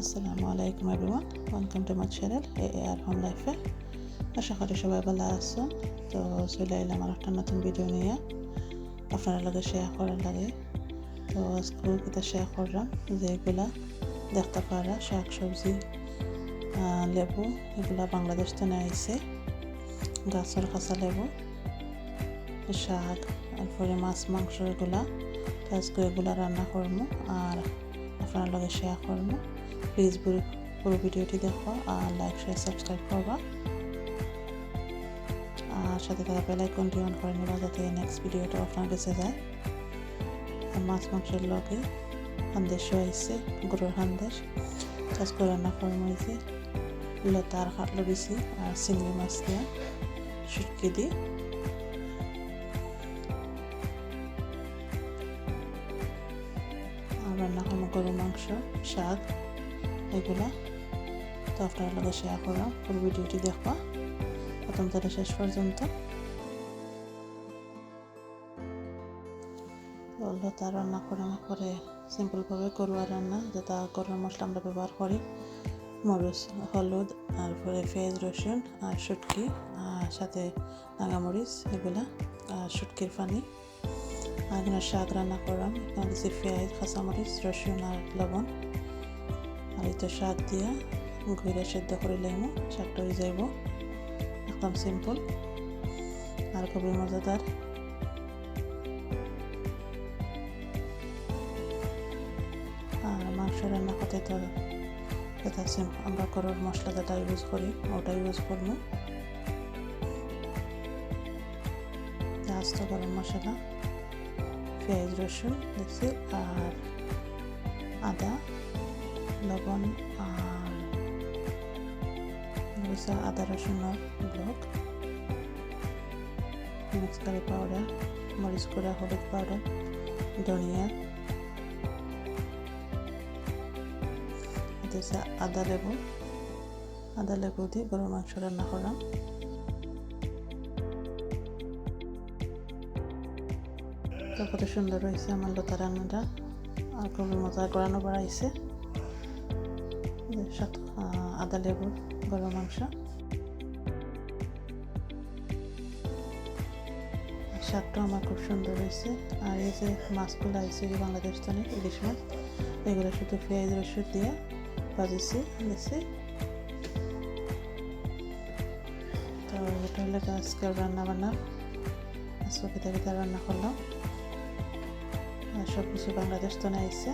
আসসালামু আলাইকুম everyone welcome to my channel A R home লাইফে আশা করি সবাই ভালো আছেন। তো চলে এলাম আর একটা নতুন ভিডিও নিয়ে। আপনারা লগে শেয়ার করার লাগে। তো আজকে এটা শেয়ার করলাম যেগুলা দেখতে পারা, শাক সবজি লেবু, এগুলা বাংলাদেশ থেকে আইছে। গাছের কাঁচা লেবু, শাক, তারপরে মাছ, মাংস এগুলা। আজকে এগুলা রান্না করব আর আপনার লগে শেয়ার করব। প্লিজ পুরো ভিডিওটি দেখো আর লাইক শেয়ার সাবস্ক্রাইব করবা। আর সাথে থাকা বেল আইকনটি অন করে নেবা যাতে নেক্সট ভিডিওটা আপনার কাছে যায়। মাছ মাংসের লগে সন্দেশ আইসে গরুর সন্দেশ চাষ করে রান্না করব হয়েছে লতা আর কাটলো বেশি, আর চিংড়ি মাছ দিয়ে শুটকি দিই রান্না করব গরুর মাংস, শাক। এগুলো তো আপনার লগে শেয়ার করলাম, পুরো ভিডিওটি দেখবা। প্রথম থেকে শেষ পর্যন্ত। লতা রান্না করার পরে সিম্পলভাবে করুয়া রান্না যেটা গরম মশলা আমরা ব্যবহার করি। মরিচ, হলুদ, তারপরে পেঁয়াজ, রসুন আর শুটকি, আর সাথে নাগামরিচ এগুলা, আর শুটকির পানি। আর শাক রান্না করলাম, এখানে দিচ্ছি পেঁয়াজ, কাঁচামরিচ, রসুন আর লবণ। আর শাক দিয়া ঘুরে সেদ্ধ করে লাইমো, শাকটা হয়ে যাইব। একদম সিম্পল আর খুবই মজাদার। আর মাংস রান্না করতে তো যেটা আমরা গরুর মশলা যেটা ইউজ করি, ওটা ইউজ করব। আস্ত গরম মশলা, পেঁয়াজ রসুন, দেখছি। আর আদা। লবণ আর আদা রসুনের ব্লক মিক্স পাউডার মরিচ গুঁড়া, হলুদ পাউডার ধনিয়া। আদা লেবু। আদা লেবু দিয়ে গরুর মাংস রান্না করলাম। তো কত সুন্দর হয়েছে আমার লতা রান্নাটা। আর খুবই মজা করানো বাড়াইছে আদা লেবুর গরম মাংস। শাকটা আমার খুব সুন্দর হয়েছে। আর এই যে মাছগুলো আইছে বাংলাদেশ থেকে ইলিশ মাছ, এগুলো শুধু পেঁয়াজ, রসুন দিয়ে ভাজিছি দেখছি তো এটা হলো আজকের রান্না বান্না আজকে পিঠা রান্না করলাম। আর সব কিছু বাংলাদেশ তো আইসে